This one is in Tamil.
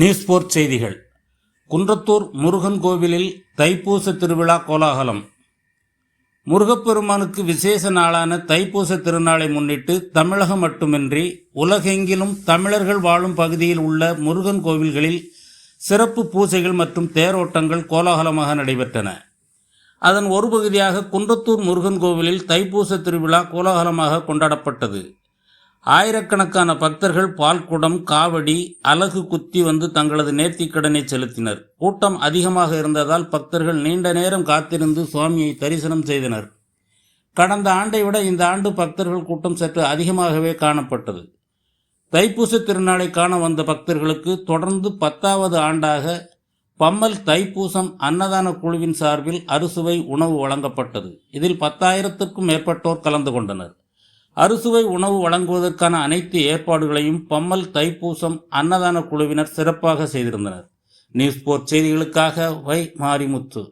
நியூஸ் போர்ட் செய்திகள். குன்றத்தூர் முருகன் கோவிலில் தைப்பூச திருவிழா கோலாகலம். முருகப்பெருமானுக்கு விசேஷ நாளான தைப்பூச திருநாளை முன்னிட்டு தமிழகம் மட்டுமின்றி உலகெங்கிலும் தமிழர்கள் வாழும் பகுதியில் உள்ள முருகன் கோவில்களில் சிறப்பு பூஜைகள் மற்றும் தேரோட்டங்கள் கோலாகலமாக நடைபெற்றன. அதன் ஒரு பகுதியாக குன்றத்தூர் முருகன் கோவிலில் தைப்பூச திருவிழா கோலாகலமாக கொண்டாடப்பட்டது. ஆயிரக்கணக்கான பக்தர்கள் பால்குடம் காவடி அலகு குத்தி வந்து தங்களது நேர்த்திக்கடனை செலுத்தினர். கூட்டம் அதிகமாக இருந்ததால் பக்தர்கள் நீண்ட நேரம் காத்திருந்து சுவாமியை தரிசனம் செய்தனர். கடந்த ஆண்டை விட இந்த ஆண்டு பக்தர்கள் கூட்டம் சற்று அதிகமாகவே காணப்பட்டது. தைப்பூச திருநாளை காண வந்த பக்தர்களுக்கு தொடர்ந்து பத்தாவது ஆண்டாக பம்மல் தைப்பூசம் அன்னதான குழுவின் சார்பில் அறுசுவை உணவு வழங்கப்பட்டது. இதில் பத்தாயிரத்துக்கும் மேற்பட்டோர் கலந்து கொண்டனர். அறுசுவை உணவு வழங்குவதற்கான அனைத்து ஏற்பாடுகளையும் பம்மல் தைப்பூசம் அன்னதான குழுவினர் சிறப்பாக செய்திருந்தனர். நியூஸ் போர்ட் செய்திகளுக்காக வை மாரிமுத்து.